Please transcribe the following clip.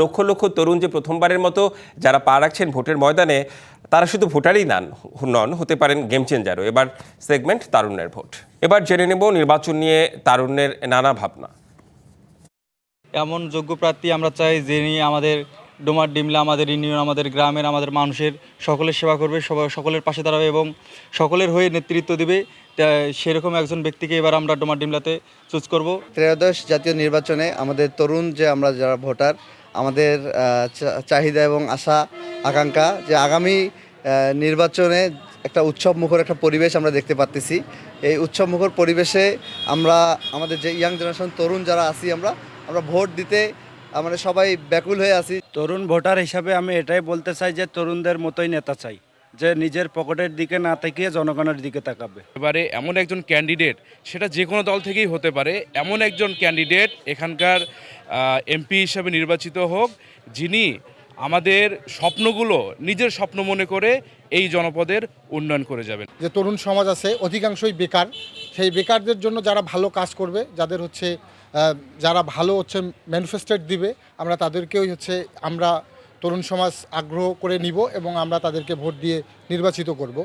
লক্ষ লক্ষ তরুণ যে প্রথমবারের মতো যারা পা রাখছেন ভোটের ময়দানে তারা শুধু ভোটারই নান নন হতে পারেন গেম চেঞ্জারও এবার সেগমেন্ট তারুণ্যের ভোট। এবার জেনে নেব নির্বাচন নিয়ে তারুণ্যের নানা ভাবনা। এমন যোগ্য প্রার্থী আমরা চাই যিনি আমাদের ডোমার ডিমলা আমাদের ইউনিয়ন আমাদের গ্রামের আমাদের মানুষের সকলের সেবা করবে সবা- সকলের পাশে দাঁড়াবে এবং সকলের হয়ে নেতৃত্ব দেবে। সেরকম একজন ব্যক্তিকে এবার আমরা ডোমার ডিমলাতে চুজ করব। ত্রয়োদশ জাতীয় নির্বাচনে আমাদের তরুণ যে আমরা যারা ভোটার আমাদের চাহিদা এবং আশা, আকাঙ্ক্ষা যে আগামী নির্বাচনে একটা উৎসব মুখর একটা পরিবেশ আমরা দেখতে পাচ্তেছি এই উৎসব মুখর পরিবেশে আমরা, আমাদের যে ইয়াং জেনারেশন, তরুণ যারা আছি আমরা আমরা ভোট দিতে আমরা সবাই ব্যাকুল হয়ে আছি। তরুণ ভোটার হিসাবে আমি এটাই বলতে চাই যে তরুণদের মতোই নেতা চাই। যে নিজের পকেটের দিকে না তাকিয়ে জনগণের দিকে তাকাবে। এবারে এমন একজন ক্যান্ডিডেট সেটা যে কোনো দল থেকেই হতে পারে এমন একজন ক্যান্ডিডেট এখানকার এমপি হিসাবে নির্বাচিত হোক যিনি আমাদের স্বপ্নগুলো নিজের স্বপ্ন মনে করে এই জনপদের উন্নয়ন করে যাবেন। যে তরুণ সমাজ আছে অধিকাংশই বেকার। সেই বেকারদের জন্য যারা ভালো কাজ করবে যাদের হচ্ছে যারা ভালো হচ্ছে ম্যানিফেস্টেড দিবে আমরা তাদেরকেই হচ্ছে আমরা তরুণ সমাজ আগ্রহ করে নিব এবং আমরা তাদেরকে ভোট দিয়ে নির্বাচিত করব।